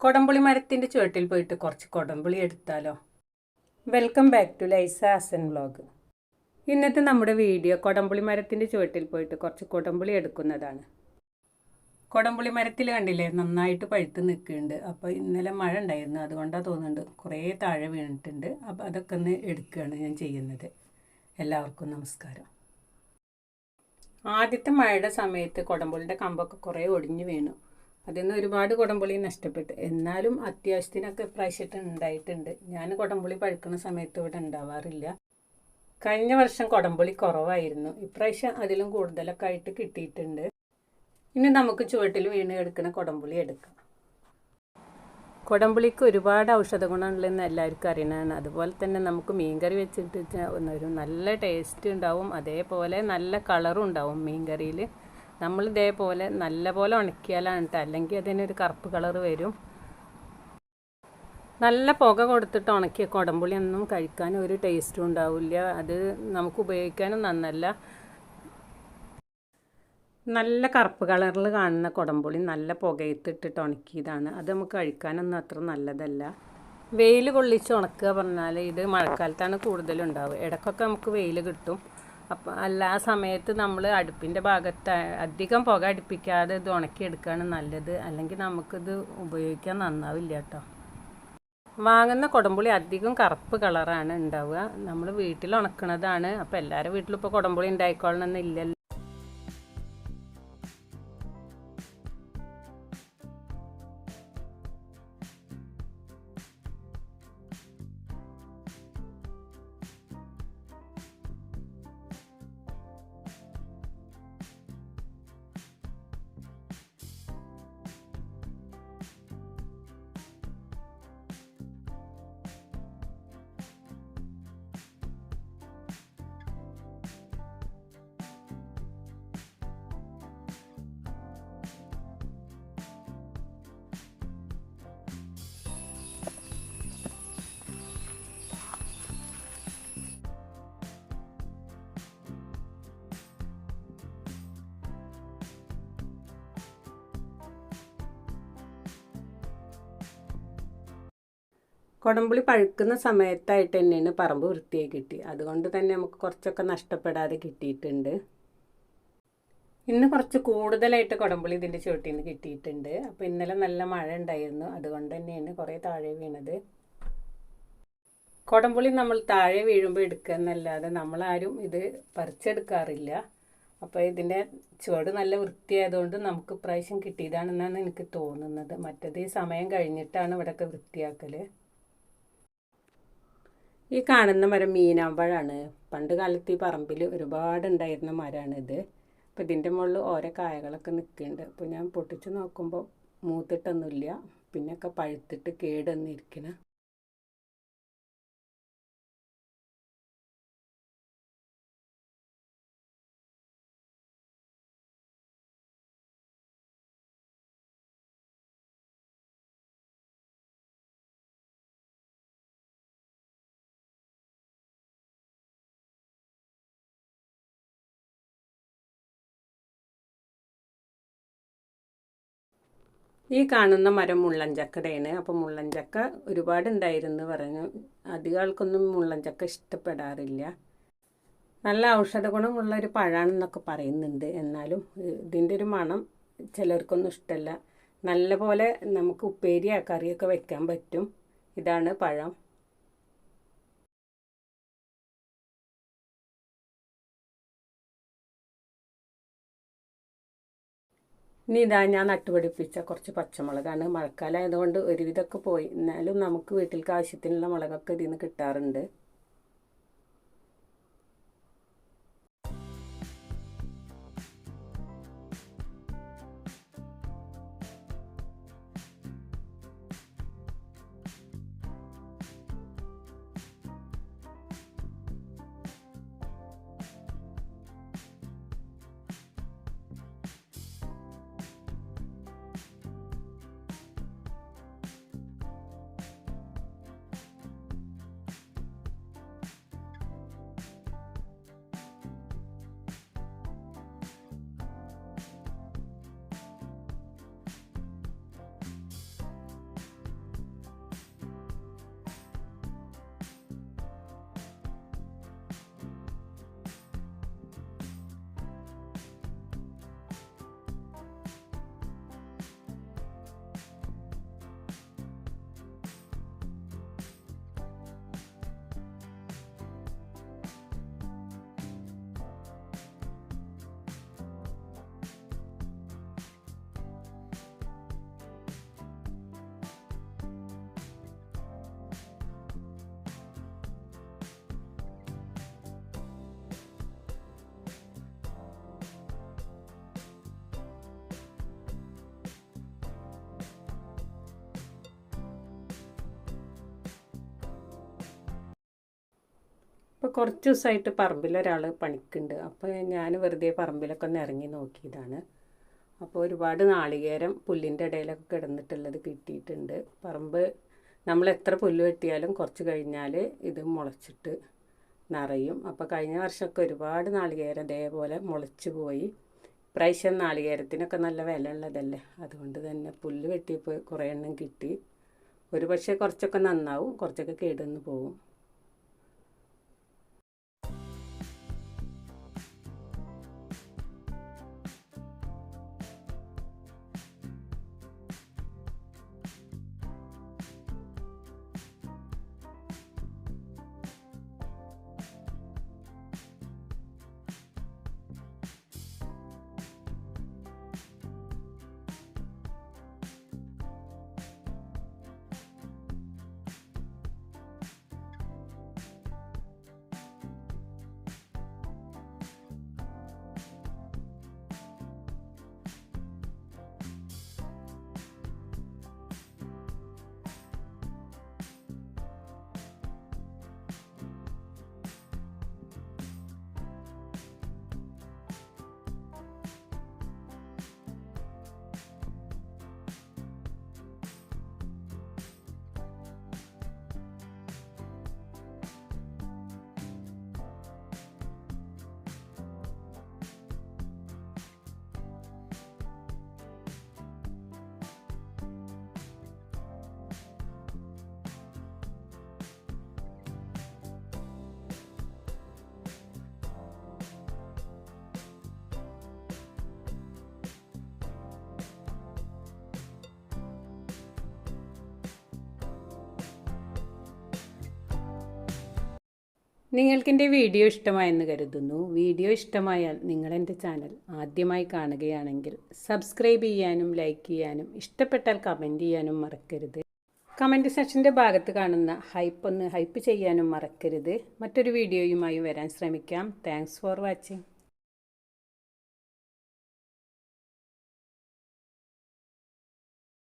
കൊടംപുളി മരത്തിന്റെ ചുവട്ടിൽ പോയിട്ട് കുറച്ച് കൊടംപുളി എടുത്താലോ? വെൽക്കം ബാക്ക് ടു ലൈസ ഹസൻ വ്ളോഗ് ഇന്നത്തെ നമ്മുടെ വീഡിയോ കൊടംപുളി മരത്തിന്റെ ചുവട്ടിൽ പോയിട്ട് കുറച്ച് കൊടംപുളി എടുക്കുന്നതാണ്. കൊടംപുളി മരത്തിൽ കണ്ടില്ലേ? നന്നായിട്ട് പഴുത്ത് നിൽക്കുന്നുണ്ട്. അപ്പോൾ ഇന്നലെ മഴ ഉണ്ടായിരുന്നു. അതുകൊണ്ടാണ് തോന്നുന്നുണ്ട് കുറേ താഴെ വീണിട്ടുണ്ട്. അപ്പോൾ അതൊക്കെ ഒന്ന് എടുക്കുകയാണ് ഞാൻ ചെയ്യുന്നത്. എല്ലാവർക്കും നമസ്കാരം. ആദ്യത്തെ മഴയുടെ സമയത്ത് കൊടംപുളിന്റെ കമ്പൊക്കെ കുറേ ഒടിഞ്ഞു വീണു. അതിൽ നിന്ന് ഒരുപാട് കുടംപുളി നഷ്ടപ്പെട്ടു. എന്നാലും അത്യാവശ്യത്തിനൊക്കെ പ്രാവശ്യമായിട്ട് ഉണ്ടായിട്ടുണ്ട്. ഞാൻ കുടംപുളി പഴുക്കുന്ന സമയത്ത് ഇവിടെ ഉണ്ടാവാറില്ല. കഴിഞ്ഞ വർഷം കുടംപുളി കുറവായിരുന്നു. ഇപ്രാവശ്യം അതിലും കൂടുതലൊക്കെ ആയിട്ട് കിട്ടിയിട്ടുണ്ട്. ഇനി നമുക്ക് ചുവട്ടിൽ വീണ് കിടക്കുന്ന കുടംപുളി എടുക്കാം. കുടംപുളിക്ക് ഒരുപാട് ഔഷധ ഗുണമുള്ളതെന്ന് എല്ലാവർക്കും അറിയണതാണ്. അതുപോലെ തന്നെ നമുക്ക് മീൻകറി വെച്ചിട്ട് ഒരു നല്ല ടേസ്റ്റ് ഉണ്ടാവും. അതേപോലെ നല്ല കളറും ഉണ്ടാവും മീൻകറിയിൽ. നമ്മൾ ഇതേപോലെ നല്ല പോലെ ഉണക്കിയാലാണ് കേട്ടോ അല്ലെങ്കിൽ അതിനൊരു കറുപ്പ് കളർ വരും. നല്ല പുക കൊടുത്തിട്ട് ഉണക്കിയ കുടമ്പുളി ഒന്നും കഴിക്കാൻ ഒരു ടേസ്റ്റും ഉണ്ടാവില്ല. അത് നമുക്ക് ഉപയോഗിക്കാനും നന്നല്ല. നല്ല കറുപ്പ് കളറിൽ കാണുന്ന കുടമ്പുളി നല്ല പുകയത്തിട്ടിട്ട് ഉണക്കിയതാണ്. അത് നമുക്ക് കഴിക്കാനൊന്നും അത്ര നല്ലതല്ല. വെയിൽ കൊള്ളിച്ച് ഉണക്കുക പറഞ്ഞാൽ ഇത് മഴക്കാലത്താണ് കൂടുതലുണ്ടാവുക. ഇടയ്ക്കൊക്കെ നമുക്ക് വെയിൽ കിട്ടും. അപ്പം അല്ല ആ സമയത്ത് നമ്മൾ അടുപ്പിന്റെ ഭാഗത്ത് അധികം പുക അടുപ്പിക്കാതെ ഇത് ഉണക്കിയെടുക്കുകയാണ് നല്ലത്. അല്ലെങ്കിൽ നമുക്കിത് ഉപയോഗിക്കാൻ നന്നാവില്ല കേട്ടോ. വാങ്ങുന്ന കുടംപുളി അധികം കറുപ്പ് കളറാണ് ഉണ്ടാവുക. നമ്മൾ വീട്ടിൽ ഉണക്കുന്നതാണ് അപ്പോൾ എല്ലാവരും വീട്ടിലും ഇപ്പോൾ കുടംപുളി കുടംപുളി പഴുക്കുന്ന സമയത്തായിട്ട് തന്നെയാണ് പറമ്പ് വൃത്തിയായി കിട്ടി. അതുകൊണ്ട് തന്നെ നമുക്ക് കുറച്ചൊക്കെ നഷ്ടപ്പെടാതെ കിട്ടിയിട്ടുണ്ട്. ഇന്ന് കുറച്ച് കൂടുതലായിട്ട് കുടംപുളി ഇതിന്റെ ചുവട്ടിൽ നിന്ന് കിട്ടിയിട്ടുണ്ട്. അപ്പോൾ ഇന്നലെ നല്ല മഴ ഉണ്ടായിരുന്നു. അതുകൊണ്ട് തന്നെയാണ് കുറേ താഴെ വീണത്. കുടംപുളി നമ്മൾ താഴെ വീഴുമ്പോൾ എടുക്കുക എന്നല്ലാതെ നമ്മളാരും ഇത് പറിച്ചെടുക്കാറില്ല. അപ്പോൾ ഇതിന്റെ ചുവട് നല്ല വൃത്തിയായതുകൊണ്ട് നമുക്ക് പ്രാവശ്യം കിട്ടിയതാണെന്നാണ് എനിക്ക് തോന്നുന്നത്. മറ്റത് സമയം കഴിഞ്ഞിട്ടാണ് ഇവിടെയൊക്കെ വൃത്തിയാക്കൽ ഈ കാണുന്ന മരം മീനാമ്പഴാണ് പണ്ട് കാലത്ത് ഈ പറമ്പിൽ ഒരുപാട് ഉണ്ടായിരുന്ന മരമാണിത് അപ്പോൾ ഇതിന്റെ മുകളിൽ ഓരോ കായകളൊക്കെ നിൽക്കുന്നുണ്ട്. അപ്പോൾ ഞാൻ പൊട്ടിച്ച് നോക്കുമ്പോൾ മൂത്തിട്ടൊന്നുമില്ല. പിന്നെയൊക്കെ പഴുത്തിട്ട് കേടൊന്നിരിക്കണം. ഈ കാണുന്ന മരം മുള്ളൻചക്കടയാണ് അപ്പോൾ മുള്ളൻചക്ക ഒരുപാടുണ്ടായിരുന്നു പറഞ്ഞു. അധികം ആൾക്കൊന്നും മുള്ളൻചക്ക ഇഷ്ടപ്പെടാറില്ല. നല്ല ഔഷധ ഗുണമുള്ള ഒരു പഴമാണെന്നൊക്കെ പറയുന്നുണ്ട്. എന്നാലും ഇതിന്റെ ഒരു മണം ചിലർക്കൊന്നും ഇഷ്ടമല്ല നല്ല പോലെ നമുക്ക് ഉപ്പേരിയാ കറിയൊക്കെ വെക്കാൻ പറ്റും. ഇതാണ് പഴം. ഇനി ഇതാ ഞാൻ നട്ടുപിടിപ്പിച്ച കുറച്ച് പച്ചമുളകാണ് മഴക്കാലമായതുകൊണ്ട് ഒരുവിധമൊക്കെ പോയി. എന്നാലും നമുക്ക് വീട്ടിലേക്ക് ആവശ്യത്തിനുള്ള മുളകൊക്കെ ഇതിൽ നിന്ന് കിട്ടാറുണ്ട്. ഇപ്പോൾ കുറച്ച് ദിവസമായിട്ട് പറമ്പിലൊരാൾ പണിക്കുണ്ട്. അപ്പോൾ ഞാൻ വെറുതെ പറമ്പിലൊക്കെ ഒന്ന് ഇറങ്ങി നോക്കിയതാണ്. അപ്പോൾ ഒരുപാട് നാളികേരം പുല്ലിന്റെ ഇടയിലൊക്കെ കിടന്നിട്ടുള്ളത് കിട്ടിയിട്ടുണ്ട്. പറമ്പ് നമ്മൾ എത്ര പുല്ല് വെട്ടിയാലും കുറച്ച് കഴിഞ്ഞാൽ ഇത് മുളച്ചിട്ട് നിറയും. അപ്പോൾ കഴിഞ്ഞ വർഷമൊക്കെ ഒരുപാട് നാളികേരം ഇതേപോലെ മുളച്ച് പോയി. പ്രാവശ്യം നാളികേരത്തിനൊക്കെ നല്ല വില ഉള്ളതല്ലേ? അതുകൊണ്ട് തന്നെ പുല്ല് വെട്ടിയപ്പോൾ കുറേ എണ്ണം കിട്ടി. ഒരു പക്ഷേ കുറച്ചൊക്കെ നന്നാവും കുറച്ചൊക്കെ കേടുന്ന് പോവും നിങ്ങൾക്ക് എന്റെ വീഡിയോ ഇഷ്ടമായെന്ന് കരുതുന്നു. വീഡിയോ ഇഷ്ടമായാൽ നിങ്ങളെന്റെ ചാനൽ ആദ്യമായി കാണുകയാണെങ്കിൽ സബ്സ്ക്രൈബ് ചെയ്യാനും ലൈക്ക് ചെയ്യാനും ഇഷ്ടപ്പെട്ടാൽ കമന്റ് ചെയ്യാനും മറക്കരുത്. കമന്റ് സെക്ഷന്റെ ഭാഗത്ത് കാണുന്ന ഹൈപ്പ് ഒന്ന് ഹൈപ്പ് ചെയ്യാനും മറക്കരുത്. മറ്റൊരു വീഡിയോയുമായി വരാൻ ശ്രമിക്കാം. Thanks for watching.